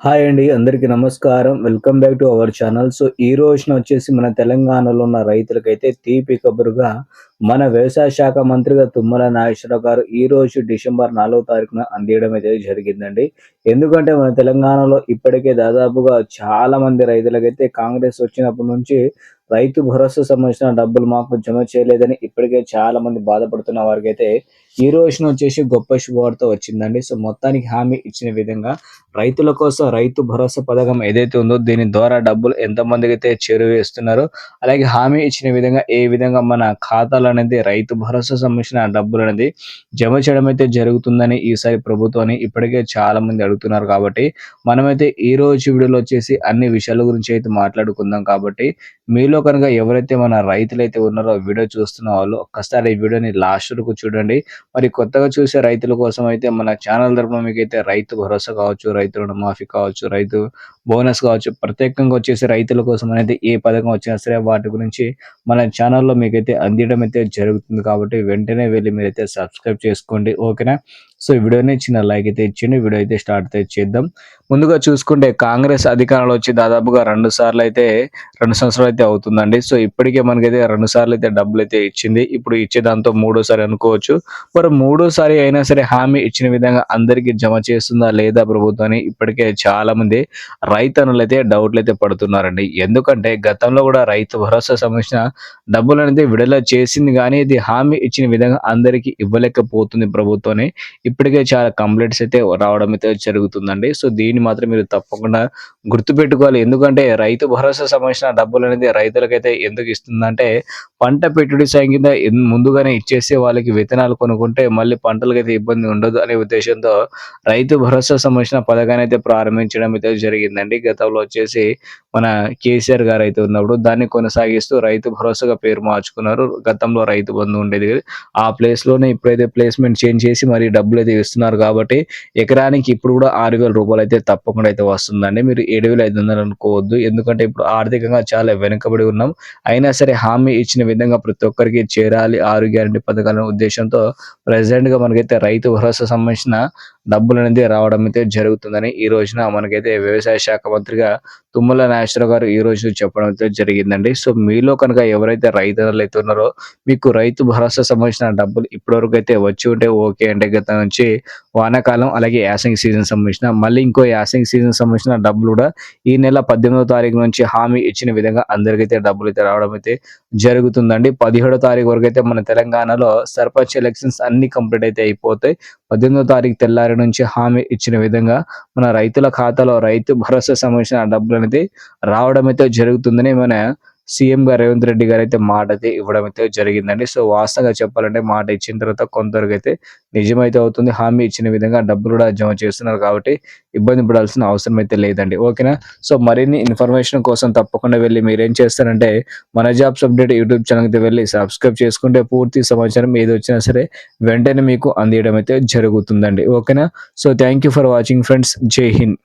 Hi అండి అందరికీ నమస్కారం. Welcome back to our channel. So ఈ రోజున వచ్చేసి మన తెలంగాణలో ఉన్న రైతులకైతే తీపి కబురుగా మన వ్యవసాయ శాఖ మంత్రిగా తుమ్మల నాగేశ్వరరావు గారు ఈ రోజు డిసెంబర్ నాలుగో తారీఖున అందియడం అయితే జరిగిందండి. ఎందుకంటే మన తెలంగాణలో ఇప్పటికే దాదాపుగా చాలా మంది రైతులకైతే కాంగ్రెస్ వచ్చినప్పటి నుంచి రైతు భరోసా సంబంధించిన డబ్బులు మాకు జమ చేయలేదని ఇప్పటికే చాలా మంది బాధపడుతున్న వారికి అయితే ఈ రోజున వచ్చేసి గొప్ప శుభవార్త వచ్చిందండి. సో మొత్తానికి హామీ ఇచ్చిన విధంగా రైతుల కోసం రైతు భరోసా పథకం ఏదైతే ఉందో దీని ద్వారా డబ్బులు ఎంతమందికి అయితే చేరువేస్తున్నారో అలాగే హామీ ఇచ్చిన విధంగా ఏ విధంగా మన ఖాతాలు అనేది రైతు భరోసా సంబంధించిన డబ్బులు అనేది జమ చేయడం అయితే జరుగుతుందని ఈసారి ప్రభుత్వాన్ని ఇప్పటికే చాలా మంది అడుగుతున్నారు కాబట్టి మనమైతే ఈ రోజు వీడియోలో వచ్చేసి అన్ని విషయాల గురించి అయితే మాట్లాడుకుందాం కాబట్టి మీలో కనుక ఎవరైతే మన రైతులైతే ఉన్నారో వీడియో చూస్తున్న వాళ్ళు ఒక్కసారి ఈ వీడియోని లాస్ట్ వరకు చూడండి. మరి కొత్తగా చూసే రైతుల కోసం అయితే మన ఛానల్ తరపున మీకు అయితే రైతు భరోసా కావచ్చు రైతు రుణమాఫీ కావచ్చు రైతు బోనస్ కావచ్చు ప్రత్యేకంగా వచ్చేసి రైతుల కోసం అనేది ఏ పథకం వచ్చినా సరే వాటి గురించి మన ఛానల్లో మీకైతే అందించడం అయితే జరుగుతుంది కాబట్టి వెంటనే వెళ్ళి మీరైతే సబ్స్క్రైబ్ చేసుకోండి. ఓకేనా? సో ఈ వీడియోని చిన్న లైక్ అయితే ఇచ్చిండి వీడియో అయితే స్టార్ట్ అయితే చేద్దాం. ముందుగా చూసుకుంటే కాంగ్రెస్ అధికారంలో వచ్చి దాదాపుగా రెండు సార్లు అయితే రెండు సంవత్సరాలు అయితే అవుతుందండి. సో ఇప్పటికే మనకైతే రెండు సార్లు అయితే డబ్బులు అయితే ఇచ్చింది. ఇప్పుడు ఇచ్చే దాంతో మూడోసారి అనుకోవచ్చు. మరి మూడోసారి అయినా సరే హామీ ఇచ్చిన విధంగా అందరికీ జమ చేస్తుందా లేదా ప్రభుత్వాన్ని ఇప్పటికే చాలా మంది రైతన్నులు అయితే డౌట్లు అయితే పడుతున్నారండి. ఎందుకంటే గతంలో కూడా రైతు భరోసా సంబంధించిన డబ్బులు అనేది విడుదల చేసింది కానీ ఇది హామీ ఇచ్చిన విధంగా అందరికీ ఇవ్వలేకపోతుంది ప్రభుత్వాన్ని. ఇప్పటికే చాలా కంప్లైంట్స్ అయితే రావడం అయితే జరుగుతుందండి. సో దీన్ని మాత్రం మీరు తప్పకుండా గుర్తుపెట్టుకోవాలి. ఎందుకంటే రైతు భరోసా సంబంధించిన డబ్బులు అనేది రైతులకైతే ఎందుకు ఇస్తుందంటే పంట పెట్టుబడి సాయం కింద ముందుగానే ఇచ్చేసి వాళ్ళకి విత్తనాలు కొనుక్కుంటే మళ్ళీ పంటలకైతే ఇబ్బంది ఉండదు అనే ఉద్దేశంతో రైతు భరోసా సంబంధించిన పథకాన్ని అయితే ప్రారంభించడం అయితే జరిగిందండి. గతంలో వచ్చేసి మన కేసీఆర్ గారు అయితే ఉన్నప్పుడు దాన్ని కొనసాగిస్తూ రైతు భరోసాగా పేరు మార్చుకున్నారు. గతంలో రైతు బంధు ఉండేది. ఆ ప్లేస్లోనే ఇప్పుడైతే ప్లేస్మెంట్ చేంజ్ చేసి మరి డబ్బులు అయితే ఇస్తున్నారు కాబట్టి ఎకరానికి ఇప్పుడు కూడా ఆరు వేల రూపాయలు అయితే తప్పకుండా అయితే వస్తుందండి. మీరు ఏడు వేల ఐదు వందలు అనుకోవద్దు. ఎందుకంటే ఇప్పుడు ఆర్థికంగా చాలా వెనుకబడి ఉన్నాం. అయినా సరే హామీ ఇచ్చిన విధంగా ప్రతి ఒక్కరికి చేరాలి ఆరు గ్యారంటీ పథకాల ఉద్దేశంతో ప్రెసెంట్గా మనకైతే రైతు భరోసా సంబంధించిన డబ్బులు అనేది రావడం అయితే జరుగుతుందని ఈ రోజున మనకైతే వ్యవసాయ శాఖ మంత్రిగా తుమ్మల నాగేశ్వరరావు గారు ఈ రోజు చెప్పడం అయితే జరిగిందండి. సో మీలో కనుక ఎవరైతే రైతులు అయితే ఉన్నారో మీకు రైతు భరోసా సంబంధించిన డబ్బులు ఇప్పటివరకు అయితే వచ్చి ఉంటే ఓకే అంటే గత మంచి వానాకాలం అలాగే యాసింగ్ సీజన్ సంబంధించిన మళ్ళీ ఇంకో యాసింగ్ సీజన్ సంబంధించిన డబ్బులు కూడా ఈ నెల పద్దెనిమిదో తారీఖు నుంచి హామీ ఇచ్చిన విధంగా అందరికైతే డబ్బులు అయితే రావడం అయితే జరుగుతుందండి. పదిహేడో తారీఖు వరకు అయితే మన తెలంగాణలో సర్పంచ్ ఎలక్షన్స్ అన్ని కంప్లీట్ అయితే అయిపోతాయి. పద్దెనిమిదో తారీఖు తెల్లారి నుంచి హామీ ఇచ్చిన విధంగా మన రైతుల ఖాతాలో రైతు భరోసా సంబంధించిన డబ్బులు అనేది రావడం అయితే జరుగుతుందని మన సీఎం గారు రేవంత్ రెడ్డి గారు అయితే మాట అయితే ఇవ్వడం అయితే జరిగిందండి. సో వాస్తవంగా చెప్పాలంటే మాట ఇచ్చిన తర్వాత కొంతవరకు అయితే నిజమైతే అవుతుంది. హామీ ఇచ్చిన విధంగా డబ్బులు కూడా జమ చేస్తున్నారు కాబట్టి ఇబ్బంది పడాల్సిన అవసరం అయితే లేదండి. ఓకేనా? సో మరిన్ని ఇన్ఫర్మేషన్ కోసం తప్పకుండా వెళ్ళి మీరేం చేస్తారంటే మన జాబ్స్ అప్డేట్ యూట్యూబ్ ఛానల్ అయితే వెళ్ళి సబ్స్క్రైబ్ చేసుకుంటే పూర్తి సమాచారం ఏది వచ్చినా సరే వెంటనే మీకు అందియడం అయితే జరుగుతుందండి. ఓకేనా? So thank you for watching friends. Jai Hind.